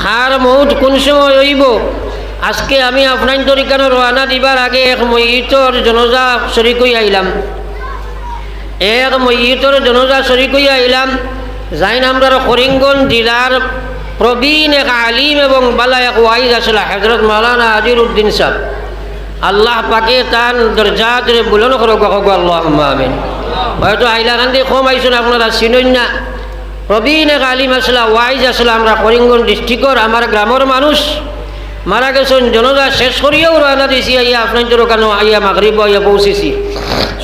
খার মৌত কোন সময় হইব? আজকে আমি আপনার তরিকানো রওনা দিবার আগে এক মহিতর জনজা শরিক হইয়া আইলাম। এক মহিতর জনজা শরিক হইয়া আইলাম। যাইন আমরা করিমগঞ্জ জেলার প্রবীণ এক আলিম এবং বালা এক ওয়াইজ আসলা হজরত মৌলানা আজির উদ্দিন সাহ আল্লাহ পাকে তান দরজাত বুলন করো, গো আল্লাহ আমিন। হয়তো হাইলাকান্দি কম আইসুন, আপনারা চিনই না। প্রবীণ এক আলিম আসলা, ওয়াইজ আসলা, আমরা করিমগঞ্জ ডিস্ট্রিক্টর, আমার গ্রামের মানুষ। মারা গেছেন জনজা শেষ করিয়াও রানা দিছি আইয়া আপনার কেন আইয়া মাগরিব আইয়া পৌঁছেছি।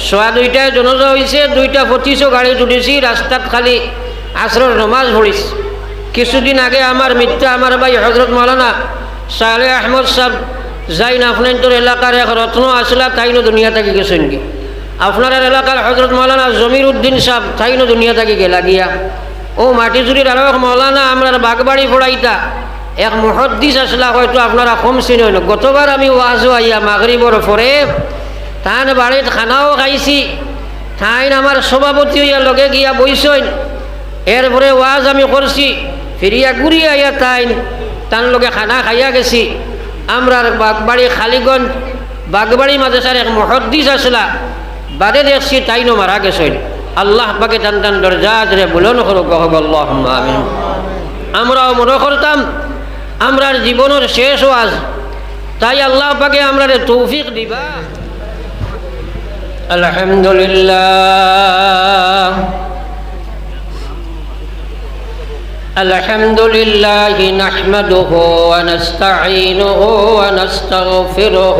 সোয়া দুইটায় জনজা হয়েছে দুইটা পঁচিশও গাড়ি তুলিছি, রাস্তাত খালি আশ্রর নমাজ পড়িস কিছুদিন আগে আমার মিথ্যা আমার ভাই হজরত মৌলানা সালে আহমদ সাহ যাইন আপনার তোর এলাকার এক রত্ন আসলা তাইনো দুনিয়া থেকে গেছেন কি আপনার এলাকার হজরত মৌলানা জমির উদ্দিন সাহ তাইনো দুনিয়া থেকে গেলা গিয়া। ও মাটিচুরির আরও এক মৌলানা আমরা বাগবাড়ি ফোড়াইতা। এক মহদ্দিস আসলা, হয়তো আপনারা কম চিনেন। গতবার আমি ওয়াজও আইয়া মাগরিবর পরে তান বাড়িত খানাও খাইছি। তাইন আমার সভাপতি হইয়া লগে গিয়া বইসইন এরপরে ওয়াজ আমি করছি, ফিরিয়া ঘুরিয়া আইয়া তাইন তার লগে খানা খাইয়া গেছি। আমরা বাগবাড়ি খালিগঞ্জ, বাগবাড়ি মাদ্রাসার এক মহদ্দিস আসলা, বাদে দেখছি তাইনও মারা গেছেন। আল্লাহ পাকে টান টান দরজাত রে বুলন করো কহব আল্লাহ আমিন আমরাও মনে করতাম আমরার জীবনের শেষ ওয়াজ তাই আল্লাহ পাকে আমরা রে তৌফিক দিবা আলহামদুলিল্লাহ الحمد لله نحمده ونستعينه ونستغفره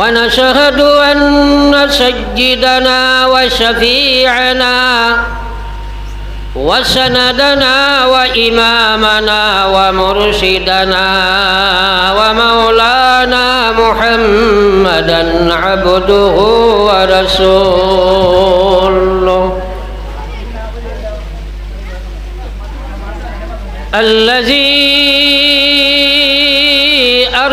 ونشهد أن سيدنا وشفيعنا وسندنا وإمامنا ومرشدنا ومولانا محمدا عبده ورسوله. الذي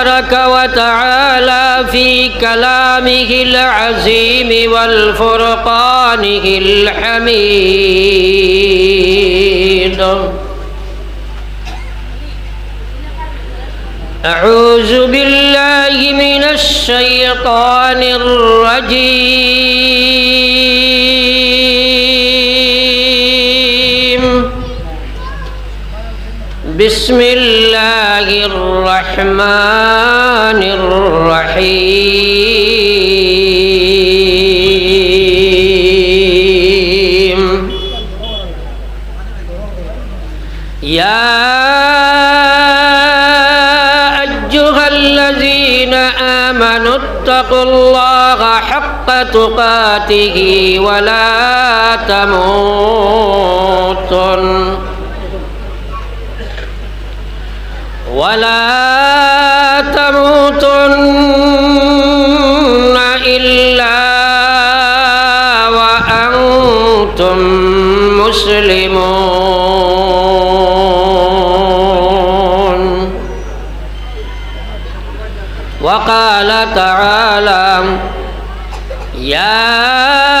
تبارك وتعالى في كلامه العظيم والفرقانه الحميد أعوذ بالله من الشيطان الرجيم بسم الله الرحمن الرحيم يا أيها الذين آمنوا اتقوا الله حق تقاته ولا تموتن ولا تموتن إلا وأنتم مسلمون. وقال تعالى يا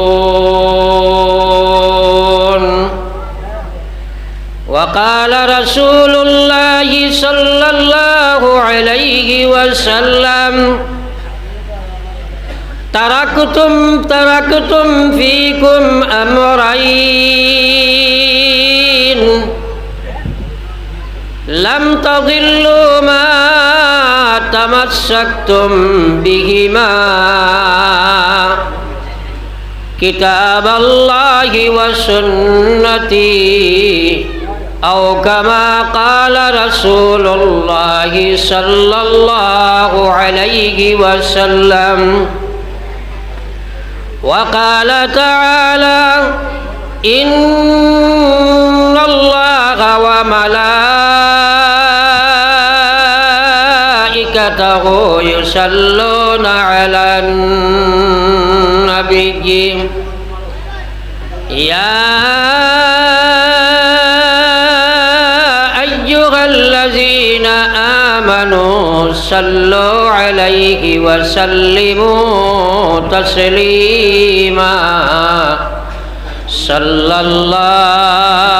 وقال رسول الله صلى الله عليه وسلم تركتم تركتم فيكم أمرين لم تضلوا ما تمسكتم بهما كتاب الله وسنتي أو كما قال رسول الله صلى الله عليه وسلم. وقال تعالى إن الله وملائكته يصلون على النبي. آمنوا صلوا عليه وسلموا تسليما صلى الله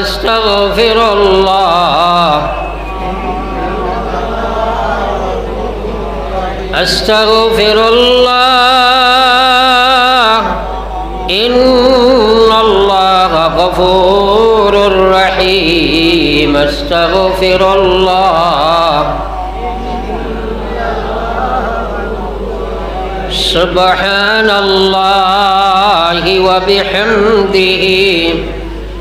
أستغفر الله. أستغفر الله. إن الله غفور رحيم. أستغفر الله. سبحان الله وبحمده.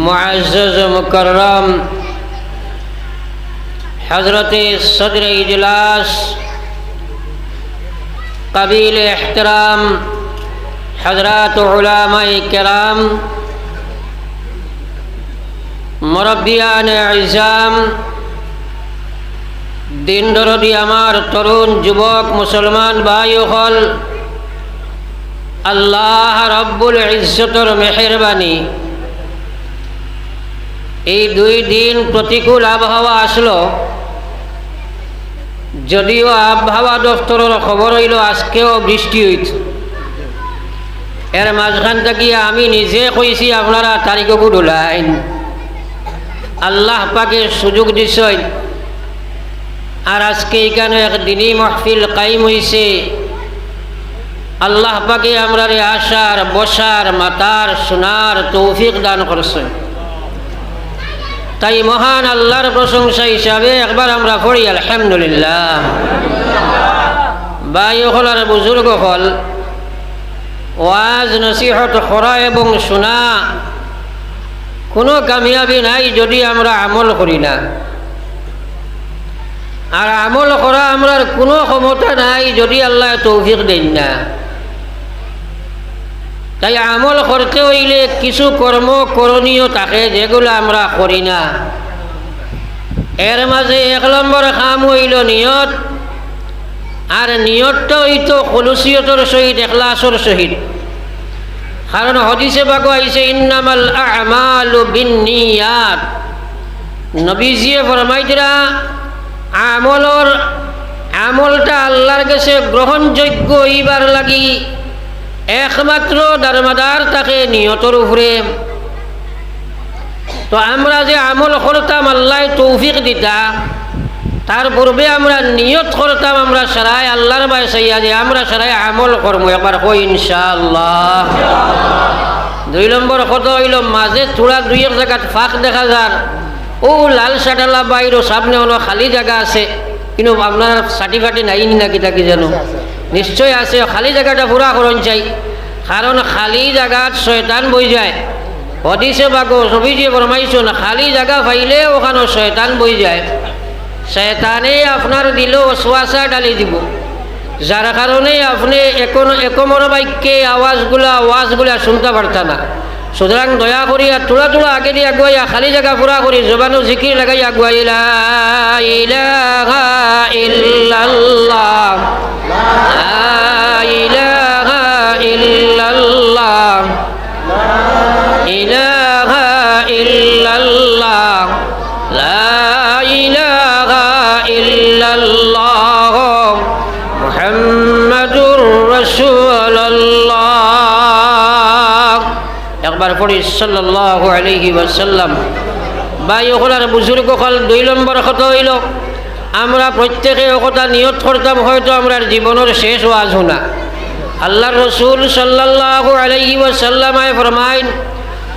معزز مکرم حضرت صدر اجلاس قبیل احترام حضرات علماء کرام মুরব্বিয়ান ইজাম দিন দরদি আমার তরুণ যুবক মুসলমান ভাই হল আল্লাহ রব্বুল ইজ্জতর মেহরবানি এই দুই দিন প্রতিকূল আবহাওয়া আসলো। যদিও আবহাওয়া দফতরের খবর হইল, আজকেও বৃষ্টি হইত এর মাঝখান থাকিয়া আমি নিজে কইছি, আপনারা তারিখকু ডোলাইন আল্লাহ পাকে সুযোগ দিছেন। আর আজকে এখানে এক দিনই মহফিল কাইম হইছে। আল্লাহ পাকে আমরা আসার বসার, মাতার, শোনার তৌফিক দান করছেন। তাই মহান আল্লাহর প্রশংসা হিসাবে একবার আমরা পড়ি, আলহামদুলিল্লাহ। বাই হল আর বুজুর্গ হল, ওয়াজ, নসিহত করা এবং শোনা কোনো কামিয়াবি নাই যদি আমরা আমল করি না। আর আমল করা আমরা কোনো ক্ষমতা নাই যদি আল্লাহ তৌফিক দেন না। তাই আমল করতে হইলে কিছু কর্ম করণীয় থাকে যেগুলো আমরা করি না। এর মাঝে এক নম্বর কাম হইল নিয়ত। আর নিয়তটা হইতো কলুসিয়তর সহিত, এখলাসর সহিত। কারণ হদিসে বাগো আইসে ইন্নামাল আমালু নবীজিয়ে ফরমাইতরা আমলর আমলটা আল্লাহর কাছে গ্রহণযোগ্য হইবার লাগি একমাত্র দারমাদার তাকে নিয়তর উপরে। তো আমরা যে আমল করতাম, আল্লাহ তৌফিক দিতা। তার পূর্বে আমরা নিয়ত করতাম, আমরা সারাই আল্লাহর বাই সাইয়া যে আমরা সারাই আমল করব একবার কই, ইনশাআল্লাহ। দুই নম্বর কত হইল, মাঝে থোড়া দুই এক জায়গাত ফাঁক দেখা যার। ও লাল শাটালা বাইরও সামনে অন্য খালি জায়গা আছে। কিন্তু আপনার সার্টিফিকেট নাই নাকি তাকে জানো? নিশ্চয় আছে, খালি জায়গাটা পুরা করণ চাই। কারণ খালি জায়গাত শয়তান বই যায়। হদিসে বাগো সবিজে ফরমাইছো না খালি জায়গা পাইলে ওখানে শয়তান বই যায়। শয়তানে আপনার দিল ওসওয়াসা ডালি দিব। যার কারণে আপনি এখন একমর বাক্যে আওয়াজগুলা আওয়াজগুলা শুনতে পারতা না। সুতরাং দয়া করিয়া তোলা তোলা আগে দিয়ে আগুয়াইয়া খালি জায়গা পুরা করি জবানো জিকির লাগাই আগুয়াইলা ইলাহা ইল্লাল্লাহ। পড়ি সাল্লাল্লাহু আলাইহি ওয়াসাল্লাম। বাই ওখানে বুজুর্গ কাল দুই নম্বর কথা হইল, আমরা প্রত্যেকে কথা নিয়ত করতাম, হয়তো আমরা জীবনের শেষ ওয়াজ শোনা আল্লাহ রসুল সাল্লাহ আলাইহি ওয়াসাল্লামায় ফরমাইন,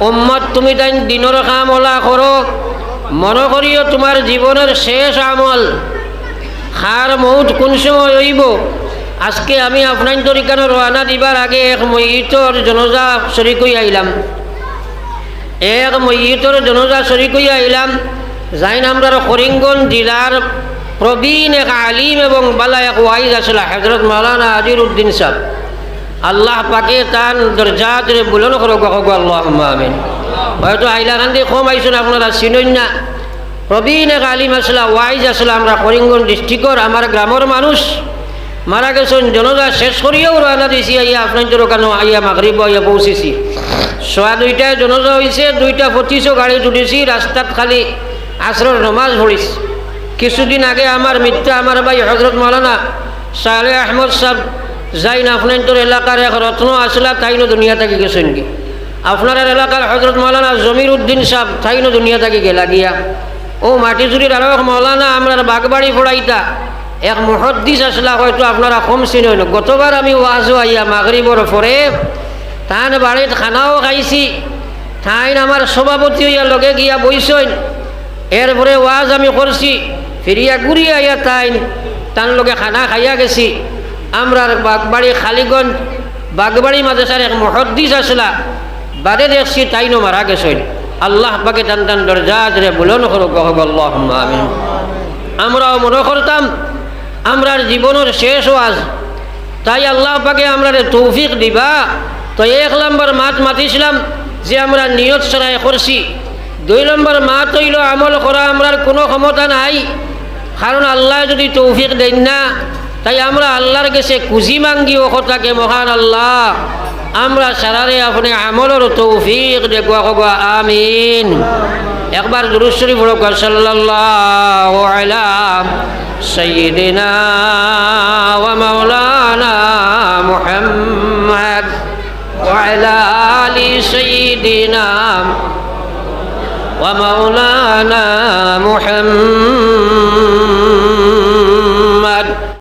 উম্মত, তুমি তাই দিনের কাম ওলা করো, মনে করিও তোমার জীবনের শেষ আমল, খার মৌত কোন সময় হইব? আজকে আমি আপনার তরিকানো রওনা দিবার আগে এক মহিতর জনজা শরিক আইলাম। এক মহিতর জনজা শরিক হই আইলাম যাই আমরা করিমগঞ্জ জেলার প্রবীণ এক আলিম এবং বালা এক ওয়াইজ আসলা হজরত মৌলানা আজির উদ্দিন সাহ আল্লাহ পাকে তান দরজাত বুলন গো আল্লাহ হয়তো আইলা কান্দি কম আইসুন, আপনারা চিনই না। প্রবীণ এক আলিম আসলা, ওয়াইজ আসলা, আমরা করিমগঞ্জ ডিস্ট্রিক্টর, আমার গ্রামের মানুষ। মারা গেছেন জনজা শেষ করিয়াও রানা দিছি, আইয়া আপনার কেন আইয়া মাগরিব আইয়া পৌঁছেছি? সোয়া দুইটায় জনজা হয়েছে দুইটা পঁচিশও গাড়ি তুলেছি, রাস্তাত খালি আসরের নমাজ পড়িস কিছুদিন আগে আমার মিথ্যা আমার ভাই হজরত মৌলানা সালে আহমদ সাহ যাইন আপনার এলাকার এক রত্ন আসলা, তাইনো দুনিয়া থাকি গেছেন কি? আপনার এলাকার হজরত মৌলানা জমির উদ্দিন সাহ তাইনো দুনিয়া থাকি গেলা গিয়া। ও মাটিচুরির আরও এক মৌলানা আমরা বাগবাড়ি পড়াইতা এক মহদ্দিস আসলা, হয়তো আপনারা কম চিনেন গতবার আমি ওয়াজও আইয়া মাগরিবর পরে তান বাড়িত খানাও খাইছি। ঠাইন আমার সভাপতি হইয়া লগে গিয়া বইসইন। এরপরে ওয়াজ আমি করছি, ফিরিয়া ঘুরিয়া আইয়া তাইন তার লগে খানা খাইয়া গেছি। আমরা বাগবাড়ি খালিগঞ্জ, বাগবাড়ি মাদ্রাসার এক মহদ্দিস আসলা, বাদে দেখছি তাইনও মারা গেছেন আল্লাহ পাকে টান টান দরজাত রে বুলন করো গহ আল্লাহ আমিন। আমরাও মনে করতাম আমরার জীবনের শেষ ওয়াজ। তাই আল্লাহ পাকে আমরা তৌফিক দিবা। তো এক নম্বর মাত মাতিছিলাম যে আমরা নিয়ত সরাই করছি। দুই নম্বর মাত হইল, আমল করা আমরার কোনো ক্ষমতা নাই। কারণ আল্লাহ যদি তৌফিক দেন না, তাই আমরা আল্লাহর কাছে কুজি মাঙ্গি, ও কথাকে মহান আল্লাহ। আমরা সারারে আপনি আমলের তৌফিক দেখুয়া কবা, আমিন। একবার গুরু শরীফ সাল্লাল্লাহু আলা সাইয়্যিদিনা ওয়া মাওলানা মুহাম্মদ ওয়া আলা আলি সাইয়্যিদিনা ওয়া মাওলানা মুহাম্মদ